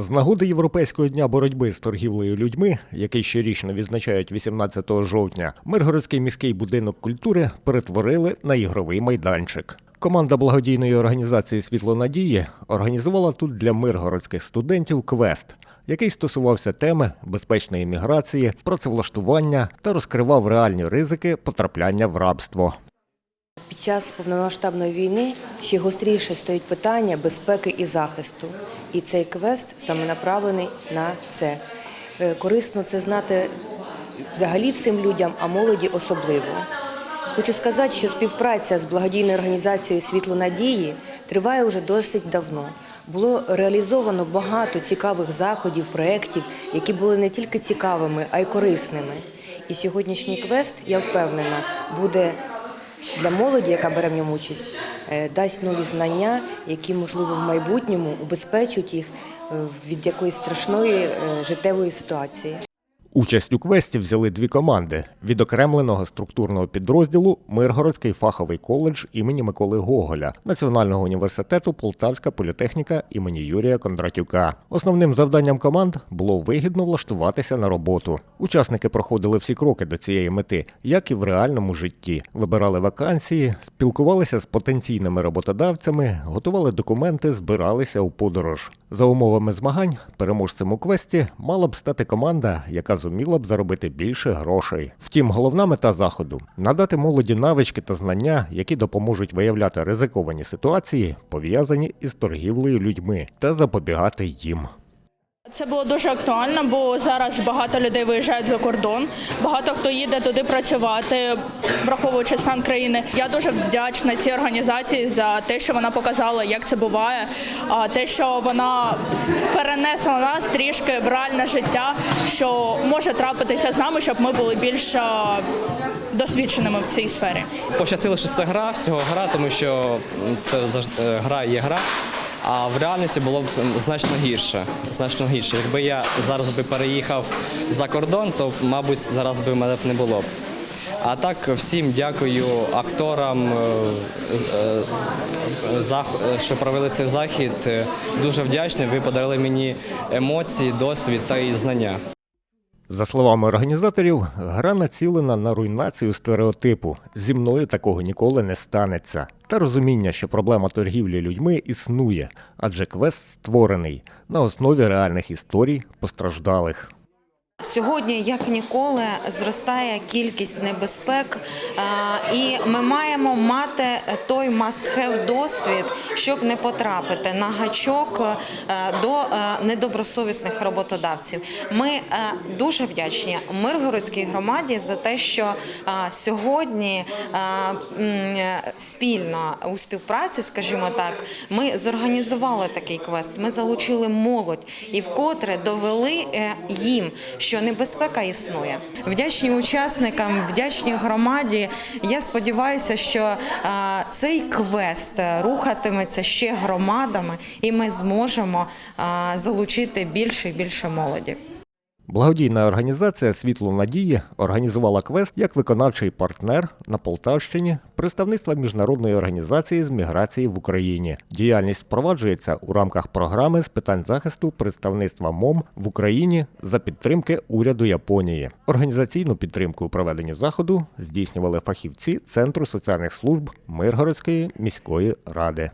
З нагоди Європейського дня боротьби з торгівлею людьми, який щорічно відзначають 18 жовтня, Миргородський міський будинок культури перетворили на ігровий майданчик. Команда благодійної організації Світло Надії організувала тут для миргородських студентів квест, який стосувався теми безпечної міграції, працевлаштування та розкривав реальні ризики потрапляння в рабство. Під час повномасштабної війни ще гостріше стоїть питання безпеки і захисту. І цей квест саме направлений на це. Е, Корисно це знати взагалі всім людям, а молоді особливо. Хочу сказати, що співпраця з благодійною організацією Світло надії триває вже досить давно. Було реалізовано багато цікавих заходів, проєктів, які були не тільки цікавими, а й корисними. І сьогоднішній квест, я впевнена, буде для молоді, яка бере в ньому участь, е, дасть нові знання, які, можливо, в майбутньому убезпечать їх е, від якоїсь страшної е, життєвої ситуації. Участь у квесті взяли дві команди відокремленого структурного підрозділу Миргородський фаховий коледж імені Миколи Гоголя, Національного університету Полтавська політехніка імені Юрія Кондратюка. Основним завданням команд було вигідно влаштуватися на роботу. Учасники проходили всі кроки до цієї мети, як і в реальному житті. Вибирали вакансії, спілкувалися з потенційними роботодавцями, готували документи, збиралися у подорож. За умовами змагань переможцем у квесті мала б стати команда, яка зуміла б заробити більше грошей. Втім, головна мета заходу надати молоді навички та знання, які допоможуть виявляти ризиковані ситуації, пов'язані із торгівлею людьми, та запобігати їм. Це було дуже актуально, бо зараз багато людей виїжджають за кордон, багато хто їде туди працювати, враховуючи стан країни. Я дуже вдячна цій організації за те, що вона показала, як це буває, а те, що вона перенесла нас трішки в реальне життя, що може трапитися з нами, щоб ми були більш досвідченими в цій сфері. Пощастило, що це гра, всього гра, тому що це е, гра є гра. А в реальності було б значно гірше. Значно гірше. Якби я зараз би переїхав за кордон, то, мабуть, зараз би мене б не було б. А так всім дякую акторам, е, е, е, що провели цей захід. Дуже вдячний. Ви подарили мені емоції, досвід та і знання. За словами організаторів, гра націлена на руйнацію стереотипу. Зі мною такого ніколи не станеться. Та розуміння, що проблема торгівлі людьми існує, адже квест створений на основі реальних історій постраждалих. Сьогодні, як ніколи, зростає кількість небезпек, і ми маємо мати той must-have досвід, щоб не потрапити на гачок до недобросовісних роботодавців. Ми е, дуже вдячні Миргородській громаді за те, що сьогодні спільно у співпраці, скажімо так, ми зорганізували такий квест. Ми залучили молодь і вкотре довели е, їм, що небезпека існує. Вдячні учасникам, вдячні громаді. Я сподіваюся, що е, цей квест рухатиметься ще громадами, і ми зможемо е, залучити більше і більше молоді. Благодійна організація Світло Надії організувала квест як виконавчий партнер на Полтавщині представництва міжнародної організації з міграції в Україні. Діяльність впроваджується у рамках програми з питань захисту представництва МОМ в Україні за підтримки уряду Японії. Організаційну підтримку у проведенні заходу здійснювали фахівці Центру соціальних служб Миргородської міської ради.